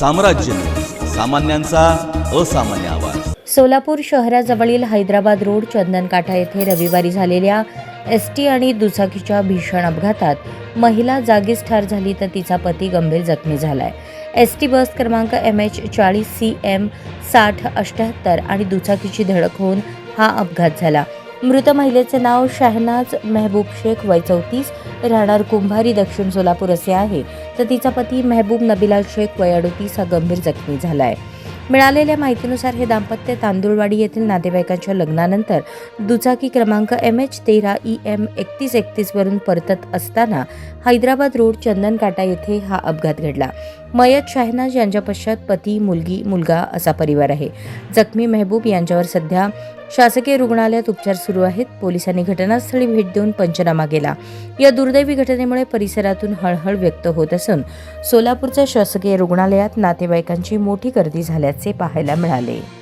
साम्राज्य. सामान्यांचा असामान्य आवाज. सोलापूर शहराजवळील हैदराबाद रोड चंदनकाठा येथे रविवारी झालेल्या एस टी आणि दुचाकीच्या भीषण अपघातात महिला जागीच ठार झाली तर तिचा पती गंभीर जखमी झालाय. एस टी बस क्रमांक एम एच चाळीस सी एम साठ अष्ट्याहत्तर आणि दुचाकीची धडक होऊन हा अपघात झाला. मृत महिलेचे नाव शहनाज मेहबूब शेख वय चौतीस राहणार कुंभारी दक्षिण सोलापूर असे आहे. तर तिचा पती मेहबूब नबिला शेख वय अडोतीस हा गंभीर जखमी झालाय. मिळालेल्या माहितीनुसार हे दाम्पत्य तांदुळवाडी येथील नातेवाईकांच्या लग्नानंतर दुचाकी क्रमांक एम एच तेरा ई एम एकतीस एकतीसवरून परतत असताना हैदराबाद रोड चंदनकाटा येथे हा अपघात घडला. मयत शाहनाज यांच्या पश्चात पती मुलगी मुलगा असा परिवार आहे. जखमी मेहबूब यांच्यावर सध्या शासकीय रुग्णालयात उपचार सुरू आहेत. पोलिसांनी घटनास्थळी भेट देऊन पंचनामा केला. या दुर्दैवी घटनेमुळे परिसरातून हळहळ व्यक्त होत असून सोलापूरच्या शासकीय रुग्णालयात नातेवाईकांची मोठी गर्दी झाल्याचे पाहायला मिळाले.